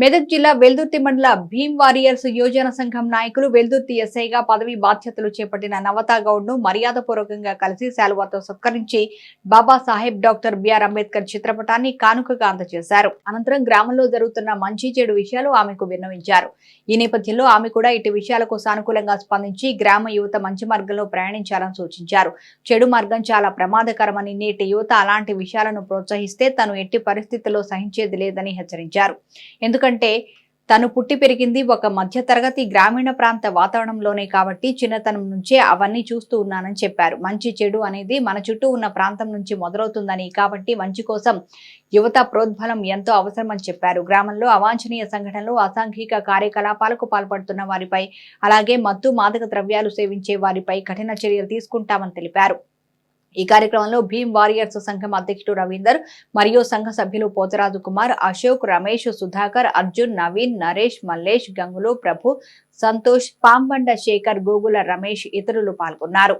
మెదక్ జిల్లా వెల్దుర్తి మండల భీమ్ వారియర్స్ యోజన సంఘం నాయకులు వెల్దుర్తి ఎస్ఐగా పదవి బాధ్యతలు చేపట్టిన నవతా గౌడ్ను మర్యాదపూర్వకంగా కలిసి శాలువాతో సత్కరించి బాబాసాహెబ్ డాక్టర్ బిఆర్ అంబేద్కర్ చిత్రపటాన్ని కానుకగా అందజేశారు. అనంతరం గ్రామంలో జరుగుతున్న మంచి చెడు విషయాలు ఆమెకు విన్నవించారు. ఈ నేపథ్యంలో ఆమె కూడా ఇటు విషయాలకు సానుకూలంగా స్పందించి గ్రామ యువత మంచి మార్గంలో ప్రయాణించాలని సూచించారు. చెడు మార్గం చాలా ప్రమాదకరమని నేటి యువత అలాంటి విషయాలను ప్రోత్సహిస్తే తను ఎట్టి పరిస్థితుల్లో సహించేది లేదని హెచ్చరించారు. ఎందుకంటే ఎందుకంటే తను పుట్టి పెరిగింది ఒక మధ్యతరగతి గ్రామీణ ప్రాంత వాతావరణంలోనే కాబట్టి చిన్నతనం నుంచే అవన్నీ చూస్తూ ఉన్నానని చెప్పారు. మంచి చెడు అనేది మన చుట్టూ ఉన్న ప్రాంతం నుంచి మొదలవుతుందని కాబట్టి మంచి కోసం యువత ప్రోద్బలం ఎంతో అవసరమని చెప్పారు. గ్రామంలో అవాంఛనీయ సంఘటనలు అసాంఘిక కార్యకలాపాలకు పాల్పడుతున్న వారిపై అలాగే మత్తు మాదక ద్రవ్యాలు సేవించే వారిపై కఠిన చర్యలు తీసుకుంటామని తెలిపారు. ఈ కార్యక్రమంలో భీమ్ వారియర్స్ సంఘం అధ్యక్షుడు రవీందర్ మరియు సంఘ సభ్యులు పోతరాజు కుమార్ అశోక్ రమేష్ సుధాకర్ అర్జున్ నవీన్ నరేష్ మల్లేష్ గంగులు ప్రభు సంతోష్ పాంబండ శేఖర్ గోగుల రమేష్ ఇతరులు పాల్గొన్నారు.